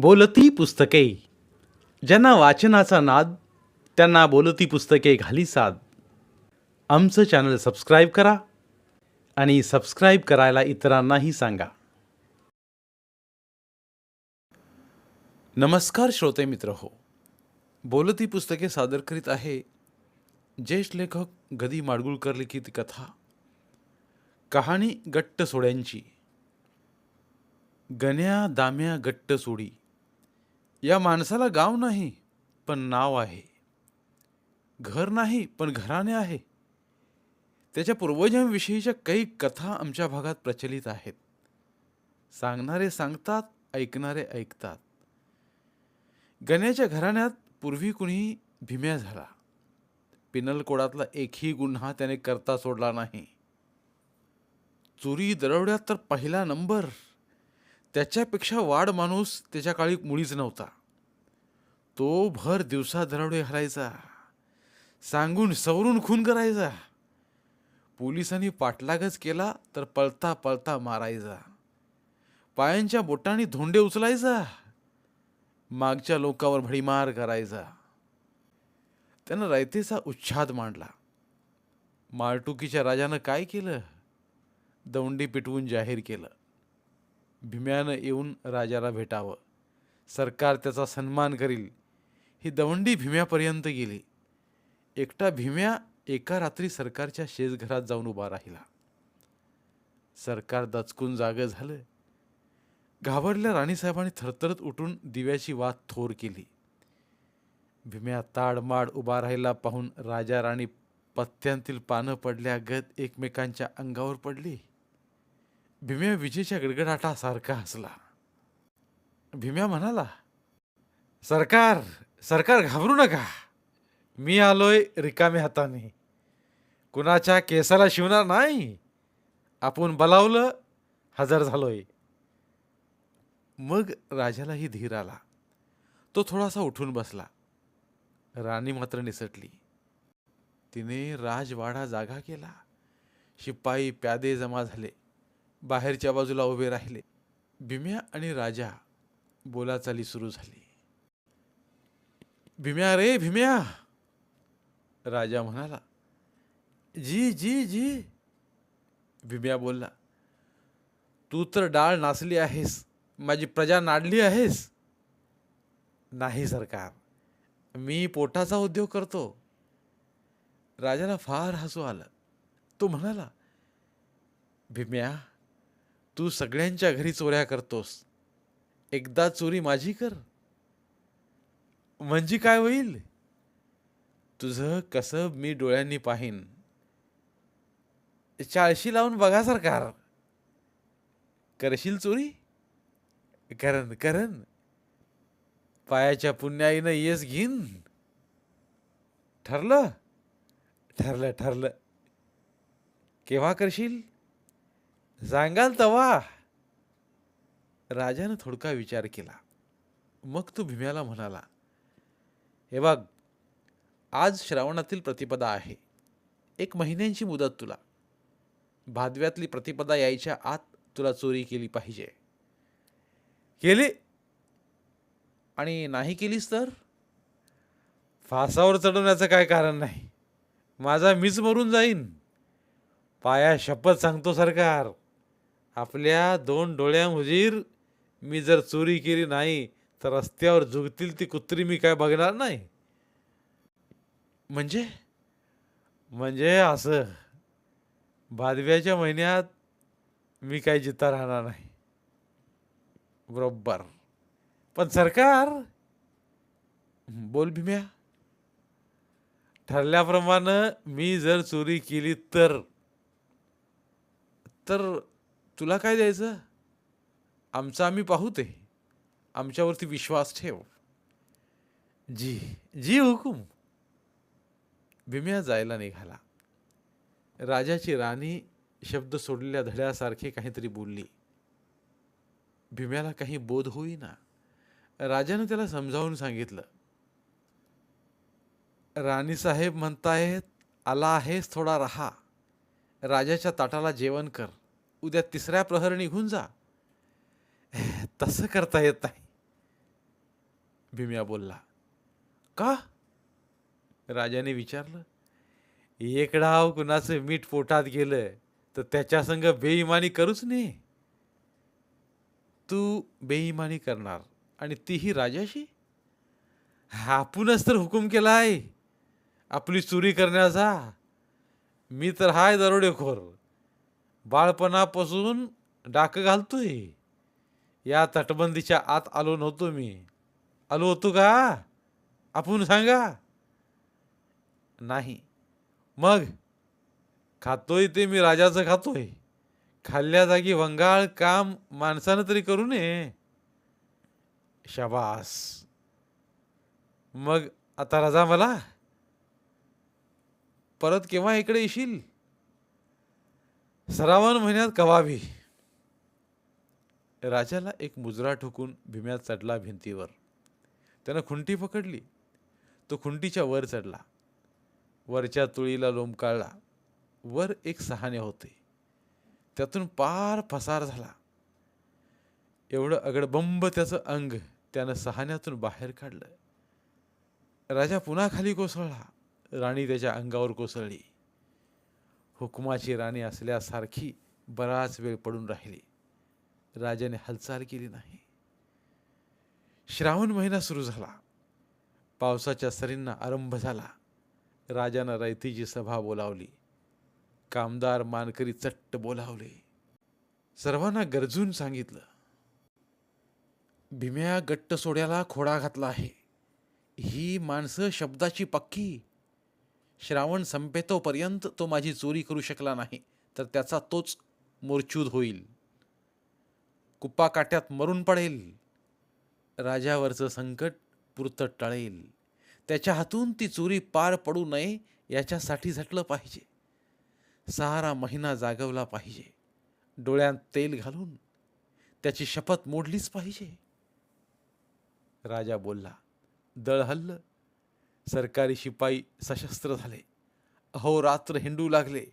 बोलती पुस्तके. ज्यांना वाचनाचा नाद त्यांना बोलती पुस्तके घाली साद. आमचं चॅनल सबस्क्राईब करा आणि सबस्क्राईब करायला इतरांनाही सांगा. नमस्कार श्रोते मित्र हो. बोलती पुस्तके सादर करीत आहे ज्येष्ठ लेखक गदी माडगुळकर लिखित कथा. कहाणी गट्ट सोड्यांची गण्या दाम्या गट्ट सोडी या माणसाला गाव नाही पण नाव आहे. घर नाही पण घराणे आहे. त्याच्या पूर्वजांविषयीच्या काही कथा आमच्या भागात प्रचलित आहेत. सांगणारे सांगतात ऐकणारे ऐकतात. गण्याच्या घराण्यात पूर्वी कुणी भीम्या झाला. पिनलकोडातला एकही गुन्हा त्याने करता सोडला नाही. चोरी दरवड्यात तर पहिला नंबर. त्याच्यापेक्षा वाढ माणूस त्याच्या काळी मुळीच नव्हता. तो भर दिवसा दरोडे हरायचा. सांगून सवरून खून करायचा. पोलिसांनी पाठलागच केला तर पळता पळता मारायचा. पायांच्या बोटांनी धोंडे उचलायचा. मागच्या लोकावर भडीमार करायचा. त्यानं रयतेचा उच्छाद मांडला. माळटुकीच्या राजानं काय केलं? दौंडी पिटवून जाहीर केलं. भीम्यानं येऊन राजाला भेटावं. सरकार त्याचा सन्मान करील. ही दवंडी भीम्यापर्यंत गेली. एकटा भीम्या एका रात्री सरकारच्या शेजघरात जाऊन उभा राहिला. सरकार दचकून जागं झालं. घाबरल्या राणीसाहेबांनी थरथरत उठून दिव्याची वात थोर केली. भीम्या ताडमाड उभा राहिला पाहून राजा राणी पत्त्यांतील पानं पडल्यागत एकमेकांच्या अंगावर पडली. भीम्या विजेच्या गडगडाटासारखा हसला. भीम्या म्हणाला सरकार सरकार घाबरू नका. मी आलोय रिकाम्या हाताने. कुणाच्या केसाला शिवणार नाही. आपण बलावलं हजर झालोय. मग राजालाही धीर आला. तो थोडासा उठून बसला. राणी मात्र निसटली. तिने राजवाडा जागा केला. शिपाई प्यादे जमा झाले. बाहेरच्या बाजूला उभे राहिले. भीम्या आणि राजा बोलाचाली सुरू झाली. भीम्या रे भीम्या. राजा म्हणाला जी जी जी. भीम्या बोलला तू तर डाळ नाचली आहेस माझी प्रजा नाडली आहेस. नाही सरकार. मी पोटाचा उद्योग करतो. राजाला फार हसू आलं. तो म्हणाला भीम्या तू सगळ्यांच्या घरी चोऱ्या करतोस. एकदा चोरी माझी कर. म्हणजे काय होईल? तुझं कसं मी डोळ्यांनी पाहीन चाळशी लावून बघा सरकार. करशील चोरी? करण करण. पायाच्या पुण्याईनं येस घेईन. ठरलं? ठरलं ठरलं. केव्हा करशील? सांगाल तवा. राजानं थोडका विचार केला. मग तो भीम्याला म्हणाला हे बघ आज श्रावणातील प्रतिपदा आहे. एक महिन्यांची मुदत तुला. भादव्यातली प्रतिपदा यायच्या आत तुला चोरी केली पाहिजे. केली? आणि नाही केलीस तर? फासावर चढवण्याचं काय कारण नाही. माझा मीच मरून जाईन. पाया शपथ सांगतो सरकार. आपल्या दोन डोळ्या हुजीर मी जर चोरी केली नाही तर रस्त्यावर झुगतील ती कुत्री मी काय बघणार नाही. म्हणजे? म्हणजे असं. भादव्याच्या महिन्यात मी काही जिता राहणार नाही. बरोबर. पण सरकार बोल भीम्या. ठरल्याप्रमाणे मी जर चोरी केली तर तर तुला काय द्यायचं? आमचं आम्ही पाहू ते. आमच्यावरती विश्वास ठेव. जी जी हुकूम. भीम्या जायला निघाला. राजाची राणी शब्द सोडलेल्या धड्यासारखे काहीतरी बोलली. भीम्याला काही बोध होईना. राजानं त्याला समजावून सांगितलं. राणीसाहेब म्हणतायत आला आहेस थोडा रहा. राजाच्या ताटाला जेवण कर. उद्या तिसऱ्या प्रहर निघून जा. तसं करता येत नाही. भीम्या बोलला का? राजाने विचारलं एक डाव कुणाचं मीठ पोटात गेलं तर त्याच्या संग बेईमानी करूच नये. तू बेईमानी करणार आणि तीही राजाशी? आपणच तर हुकूम केलाय आपली चोरी करण्याचा. मी तर हाय दरोडेखोर. बाळपणापासून डाक घालतोय. या तटबंदीच्या आत आलो नव्हतो मी. आलो होतो का? आपण सांगा. नाही. मग? खातोय ते मी राजाचं खातोय. खाल्ल्या जागी वंगाळ काम माणसानं तरी करू नये. शाबास. मग आता रजा मला? परत केव्हा इकडे येशील? श्रावण महिन्यात कवाबी राजाला एक मुजरा ठोकून भीम्या चढला भिंतीवर. त्यानं खुंटी पकडली. तो खुंटीच्या वर चढला. वरच्या तुळीला लोंबकाळला वर एक सहाणे होते. त्यातून पार फसार झाला. एवढं अगडबंब त्याचं अंग त्यानं सहाण्यातून बाहेर काढलं. राजा पुन्हा खाली कोसळला. राणी त्याच्या अंगावर कोसळली. हुकुमाची राणी असल्यासारखी बराच वेळ पडून राहिली. राजाने हालचाल केली नाही. श्रावण महिना सुरू झाला. पावसाच्या सरींना आरंभ झाला. राजानं रयतीची सभा बोलावली. कामदार मानकरी चट्ट बोलावले. सर्वांना गरजून सांगितलं भीम्या गट्ट सोड्याला खोडा घातला आहे. ही माणसं शब्दाची पक्की. श्रावण संपेतोपर्यंत तो माझी चोरी करू शकला नाही तर त्याचा तोच मोर्चूद होईल. कुप्पा काट्यात मरून पडेल. राजावरचं संकट पुरतं टळेल. त्याच्या हातून ती चोरी पार पडू नये याच्यासाठी झटलं पाहिजे. सहारा महिना जागवला पाहिजे. डोळ्यात तेल घालून त्याची शपथ मोडलीच पाहिजे. राजा बोलला दळ हल्लं. सरकारी शिपाई सशस्त्र झाले. अहोरात्र हिंडू लागले.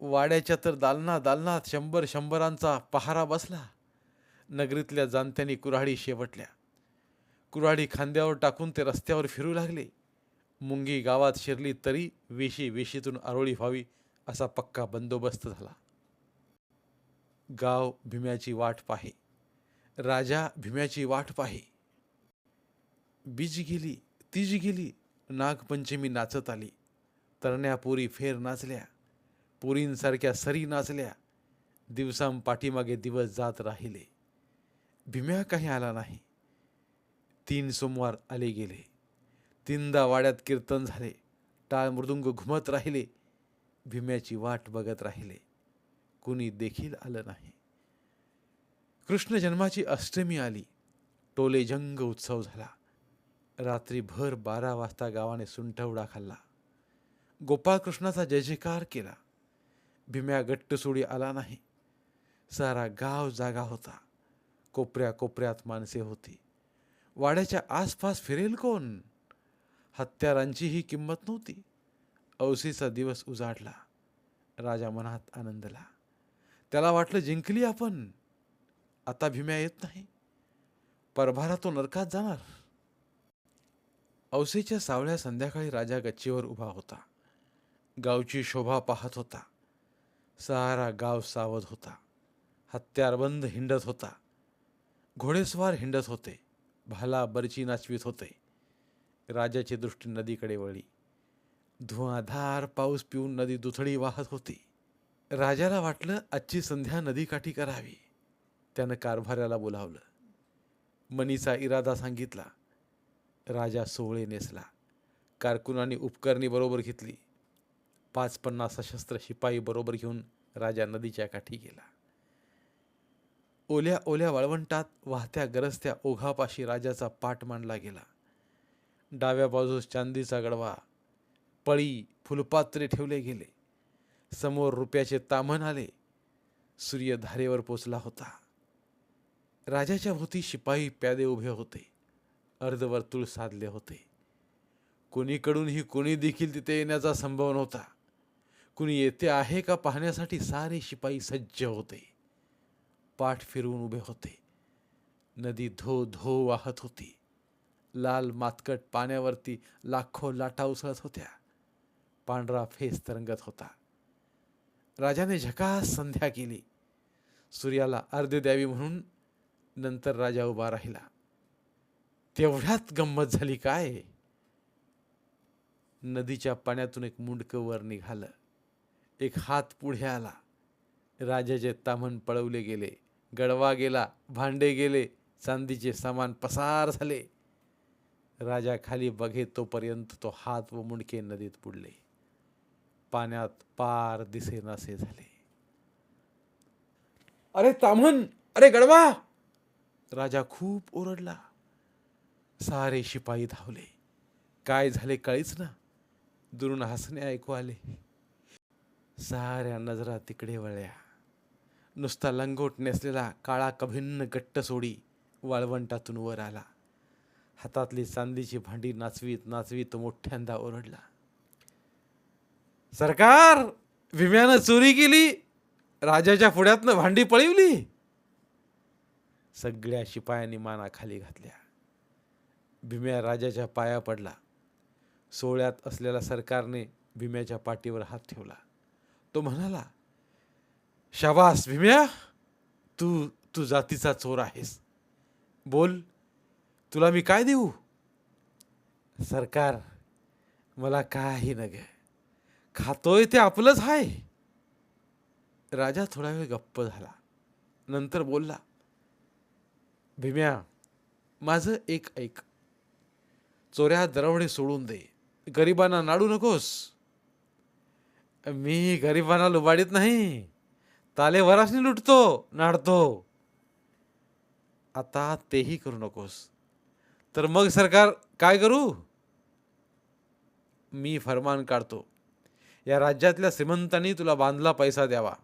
वाड्याच्या तर दालना दालनात शंभर शंभरांचा पहारा बसला. नगरीतल्या जाणत्यांनी कुऱ्हाडी शेवटल्या. कुऱ्हाडी खांद्यावर टाकून ते रस्त्यावर फिरू लागले. मुंगी गावात शिरली तरी वेशी वेशीतून आरोळी व्हावी असा पक्का बंदोबस्त झाला. गाव भीम्याची वाट पाहे. राजा भीम्याची वाट पाहे. बीज गेली तीज गेली नागपंचमी नाचत आली. तरण्यापुरी फेर नाचल्या. पुरींसारख्या सरी नाचल्या. दिवसां पाठीमागे दिवस जात राहिले. भीम्या काही आला नाही. तीन सोमवार आले गेले. तीनदा वाड्यात कीर्तन झाले. टाळ मृदुंग घुमत राहिले. भीम्याची वाट बघत राहिले. कुणी देखील आलं नाही. कृष्ण जन्माची अष्टमी आली. टोले जंग उत्सव झाला. रात्रीभर बारा वाजता गावाने सुंठवडा खाल्ला. गोपाळकृष्णाचा जय जयकार केला. भीम्या गट्ट सोडी आला नाही. सारा गाव जागा होता. कोपऱ्या कोपऱ्यात माणसे होती. वाड्याच्या आसपास फिरेल कोण? हत्यारांचीही किंमत नव्हती. औसीचा दिवस उजाडला. राजा मनात आनंदला. त्याला वाटलं जिंकली आपण. आता भीम्या येत नाही. परभारा तो नरकात जाणार. औसेच्या सावळ्या संध्याकाळी राजा गच्चीवर उभा होता. गावची शोभा पाहत होता. सारा गाव सावध होता. हत्यारबंद हिंडत होता. घोडेस्वार हिंडत होते. भाला बरची नाचवीत होते. राजाची दृष्टी नदीकडे वळली. धुआधार पाऊस पिऊन नदी दुथडी वाहत होती. राजाला वाटलं आजची संध्या नदीकाठी करावी. त्यानं कारभाऱ्याला बोलावलं. मनीचा इरादा सांगितला. राजा सोहळे नेसला. कारकुनांनी उपकरणी बरोबर घेतली. पाच पन्नास सशस्त्र शिपाई बरोबर घेऊन राजा नदीच्या काठी गेला. ओल्या ओल्या वाळवंटात वाहत्या गरजत्या ओघापाशी राजाचा पाठ मांडला गेला. डाव्या बाजूस चांदीचा गडवा पळी फुलपात्रे ठेवले गेले. समोर रुपयाचे तामण आले. सूर्य धारेवर पोचला होता. राजाच्या भोवती शिपाई प्यादे उभे होते. अर्धवर्तुळ साधले होते. कोणीकडूनही कोणी देखील तिथे येण्याचा संभव नव्हता. कुणी येते आहे का पाहण्यासाठी सारे शिपाई सज्ज होते. पाठ फिरवून उभे होते. नदी धो धो वाहत होती. लाल मातकट पाण्यावरती लाखो लाटा उसळत होत्या. पांढरा फेस तरंगत होता. राजाने झकास संध्या केली. सूर्याला अर्ध द्यावी म्हणून नंतर राजा उभा राहिला. तेवढ्यात गंमत झाली काय? नदीच्या पाण्यातून एक मुंडकं वर निघालं. एक हात पुढे आला. राजाचे तामण पळवले गेले. गडवा गेला भांडे गेले चांदीचे सामान पसार झाले. राजा खाली बघे तोपर्यंत तो हात व मुंडके नदीत बुडले. पाण्यात पार दिसेनासे झाले. अरे तामन अरे गडवा! राजा खूप ओरडला. सारे शिपाई धावले. काय झाले कळीच ना. दुरून हसणे ऐकू आले. साऱ्या नजरा तिकडे वळल्या. नुसता लंगोट नेसलेला काळा कभिन्न गट्ट सोडी वाळवंटातून वर आला. हातातली चांदीची भांडी नाचवीत नाचवीत मोठ्यांदा ओरडला. सरकार भीम्यानं चोरी केली राजाच्या पुढ्यातनं भांडी पळवली. सगळ्या शिपायांनी माना खाली घातल्या. भीम्या राजाच्या पाया पडला. सोहळ्यात असलेल्या सरकारने भीम्याच्या पाठीवर हात ठेवला. तो म्हणाला शाबास भीम्या. तू तू जातीचा चोर आहेस. बोल तुला मी काय देऊ? सरकार मला काही न ग खातोय ते आपलंच आहे राजा थोडा वेळ गप्प झाला. नंतर बोलला भीम्या माझं एक ऐक. चोऱ्या दरवडे सोडून दे. गरिबांना नाडू नकोस. मी गरिबांना लुबाडीत नाही. ताले वरासनी लुटतो नाडतो. आता तेही करू नकोस. तर मग सरकार काय करू? मी फरमान काढतो. या राज्यातल्या श्रीमंतांनी तुला बांधला पैसा द्यावा.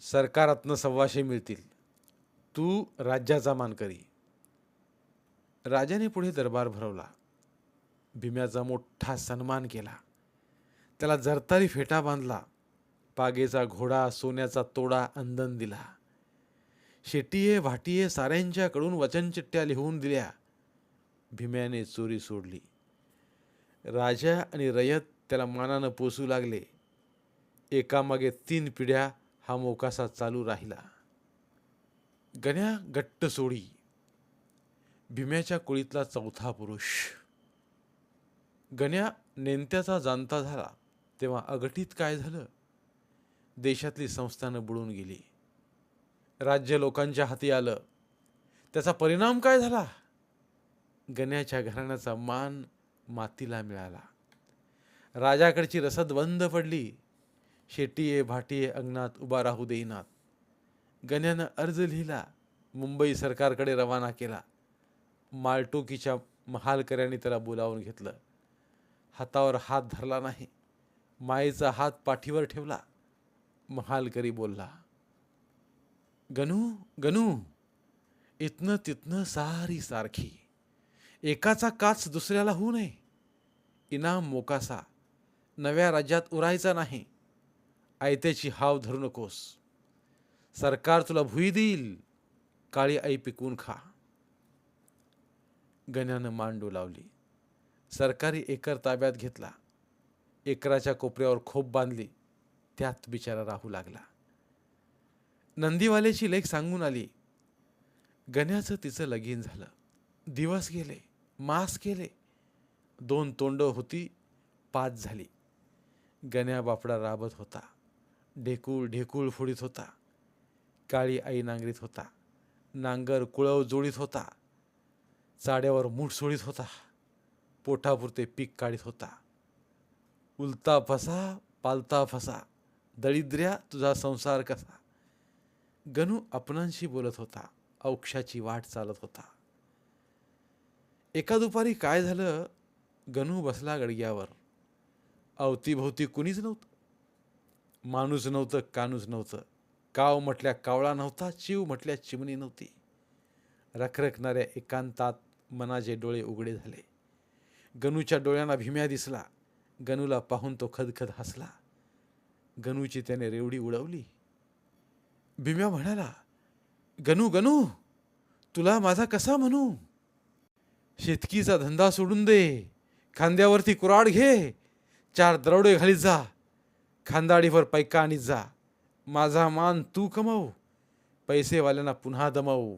सरकारातनं सव्वाशे मिळतील. तू राज्याचा मान करी. राजाने पुढे दरबार भरवला. भीम्याचा मोठा सन्मान केला. त्याला जरतारी फेटा बांधला. पागेचा घोडा सोन्याचा तोडा अंदन दिला. शेटीये भाटीये साऱ्यांच्याकडून वचनचिठ्ठ्या लिहून दिल्या. भीम्याने चोरी सोडली. राजा आणि रयत त्याला मानानं पोसू लागले. एकामागे तीन पिढ्या हा मोकासा चालू राहिला. गण्या गट्ट सोडी. भीम्याच्या कुळीतला चौथा पुरुष. गण्या नेमत्याचा जाणता झाला तेव्हा अघटित काय झालं? देशातली संस्थानं बुडून गेली. राज्य लोकांच्या हाती आलं. त्याचा परिणाम काय झाला? गण्याच्या घराण्याचा मान मातीला मिळाला. राजाकडची रसद बंद पडली. शेटीये भाटीये अंगणात उभा राहू देईनात. गण्यानं अर्ज लिहिला. मुंबई सरकारकडे रवाना केला. मालटोकीच्या महालकऱ्यांनी त्याला बोलावून घेतलं. हातावर हात धरला नाही. मायेचा हात पाठीवर ठेवला. महालकरी बोलला गणू गणू इथनं तिथनं सारी सारखी. एकाचा काच दुसऱ्याला होऊ नये. इनाम मोकासा. नव्या राज्यात उरायचा नाही. आयत्याची हाव धरू नकोस. सरकार तुला भुई देईल. काळी आई पिकवून खा. गण्यानं मांडू लावली. सरकारी एकर ताब्यात घेतला. एकराच्या कोपऱ्यावर खोप बांधली. त्यात बिचारा राहू लागला. नंदीवाल्याची लेख सांगून आली. गण्याचं तिचं लगीन झालं. दिवस गेले मास गेले. दोन तोंड होती पाच झाली. गण्या बापडा राबत होता. ढेकूळ ढेकूळ फोडीत होता. काळी आई नांगरीत होता. नांगर कुळव जोडीत होता. चाड्यावर मूठ सोडीत होता. पोटापुरते पीक काढीत होता. उलता फसा पालता फसा. दळिद्र्या तुझा संसार कसा? गणू आपणांशी बोलत होता औक्षाची वाट चालत होता. एका दुपारी काय झालं? गणू बसला गडग्यावर. अवतीभोवती कुणीच नव्हतं. माणूस नव्हतं कानूस नव्हतं. काव म्हटल्या कावळा नव्हता चिव म्हटल्या चिमणी नव्हती. रखरखणाऱ्या एकांतात मनाचे डोळे उघडे झाले. गणूच्या डोळ्यांना भीम्या दिसला. गणूला पाहून तो खदखद हसला. गणूची त्याने रेवडी उडवली. भीम्या म्हणाला गणू गणू तुला माझा कसा म्हणू? शेतकीचा धंदा सोडून दे खांद्यावरती कुराड घे चार द्रवडे घालीत जा खांदाडीवर पैका आणीत जा माझा मान तू कमव पैसेवाल्यांना पुन्हा दमव.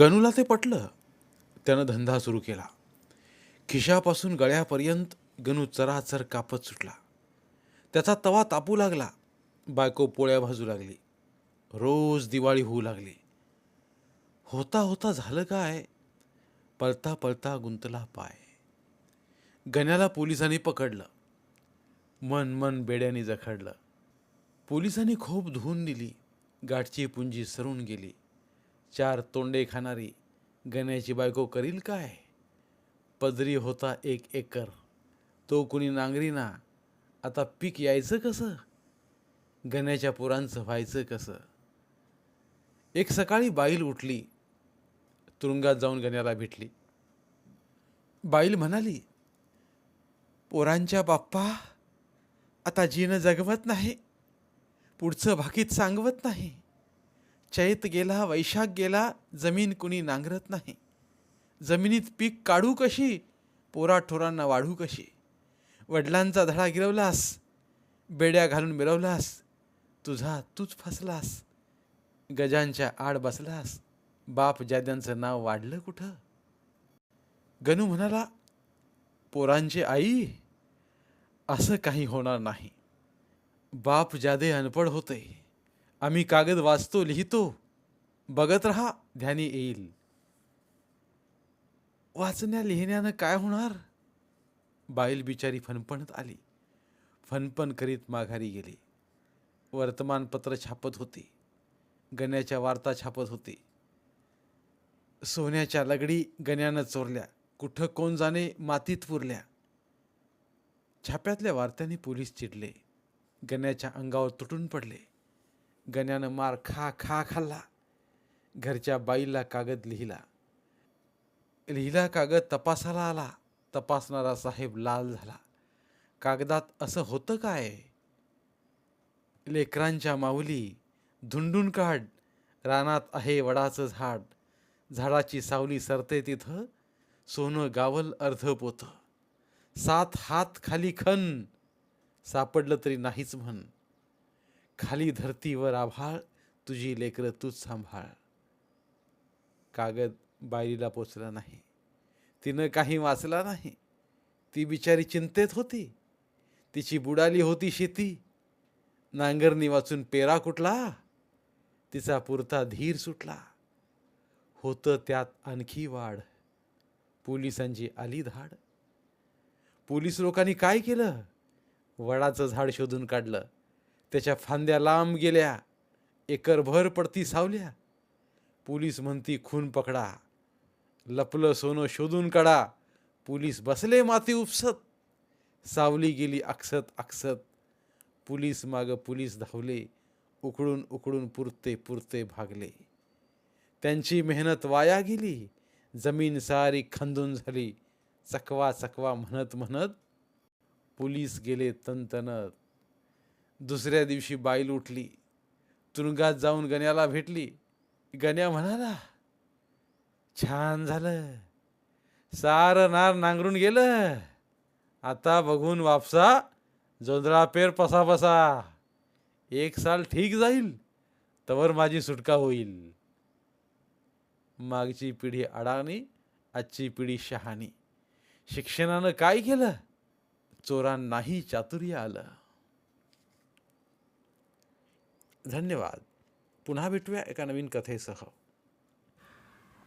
गणूला ते पटलं त्यानं धंदा सुरू केला. खिशापासून गळ्यापर्यंत गणू चराचर कापत सुटला. त्याचा तवा तापू लागला. बायको पोळ्या भाजू लागली. रोज दिवाळी होऊ लागली. होता होता झालं काय? पळता पळता गुंतला पाय. गण्याला पोलिसांनी पकडलं. मन मन बेड्याने जखडलं. पोलिसांनी खूप धुवून दिली. गाठची पुंजी सरून गेली. चार तोंडे खाणारी गण्याची बायको करील काय? पदरी होता एक एकर. तो कुणी नांगरीना आता पीक यायचं कसं? गण्याच्या पोरांचं व्हायचं कसं? एक सकाळी बाईल उठली तुरुंगात जाऊन गण्याला भेटली. बाईल म्हणाली पोरांच्या बाप्पा आता जीनं जगवत नाही पुढचं भाकीत सांगवत नाही. चैत गेला वैशाख गेला जमीन कुणी नांगरत नाही. जमिनीत पीक काढू कशी पोराठोरांना वाढू कशी? वडिलांचा धडा गिरवलास बेड्या घालून मिरवलास तुझा तूच फसलास गजांच्या आड बसलास बाप जाद्यांचं नाव वाढलं कुठं? गणू म्हणाला पोरांची आई असं काही होणार नाही. बाप जादे अनपड होते आम्ही कागद वाचतो लिहितो. बघत राहा ध्यानी येईल. वाचण्या लिहिण्यानं काय होणार? बाईल बिचारी फणफणत आली. फणफण करीत माघारी गेली. वर्तमानपत्र छापत होती. गण्याच्या वार्ता छापत होती. सोन्याच्या लगडी गण्यानं चोरल्या. कुठं कोण जाणे मातीत पुरल्या. छाप्यातल्या वार्त्याने पोलीस चिडले. गण्याच्या अंगावर तुटून पडले. गण्यानं मार खा खा खाल्ला. घरच्या बाईला कागद लिहिला. लिहिला कागद तपासाला आला. तपासणारा साहेब लाल झाला. कागदात असं होतं काय? लेकरांच्या माऊली धुंडून काढ. रानात आहे वडाचं झाड. झाडाची सावली सरते तिथं. सोनं गावल अर्ध पोत सात हात खाली खन. सापडलं तरी नाहीच म्हण. खाली धरतीवर आभाळ. तुझी लेकरं तूच सांभाळ. कागद बायरीला पोचला नाही. तिनं काही वाचला नाही. ती बिचारी चिंतेत होती. तिची बुडाली होती शेती. नांगरणी वाचून पेरा कुठला? तिचा पुरता धीर सुटला. होतं त्यात आणखी वाढ. पोलिसांची आली धाड. पोलीस लोकांनी काय केलं? वडाचं झाड शोधून काढलं. त्याच्या फांद्या लांब गेल्या. एकरभर पडती सावल्या. पोलीस म्हणती खून पकडा. लपलं सोनं शोधून काढा. पोलीस बसले माती उपसत. सावली गेली अक्षत अक्षत. पोलीस मागं पोलीस धावले. उकडून उकडून पुरते पुरते भागले. त्यांची मेहनत वाया गेली. जमीन सारी खंदून झाली. चकवा चकवा म्हणत म्हणत पोलीस गेले तनतनत. दुसऱ्या दिवशी बाईल उठली. तुरुंगात जाऊन गण्याला भेटली. गण्या म्हणाला छान झालं. सारं नार नांगरून गेलं. आता बघून वापसा जोंधळा पेर पसा पसा. एक साल ठीक जाईल तवर माझी सुटका होईल. मागची पिढी अडाणी आजची पिढी शहाणी. शिक्षणानं काय केलं? चोरांनाही चातुर्य आलं. धन्यवाद. पुन्हा भेटूया एका नवीन कथेसह.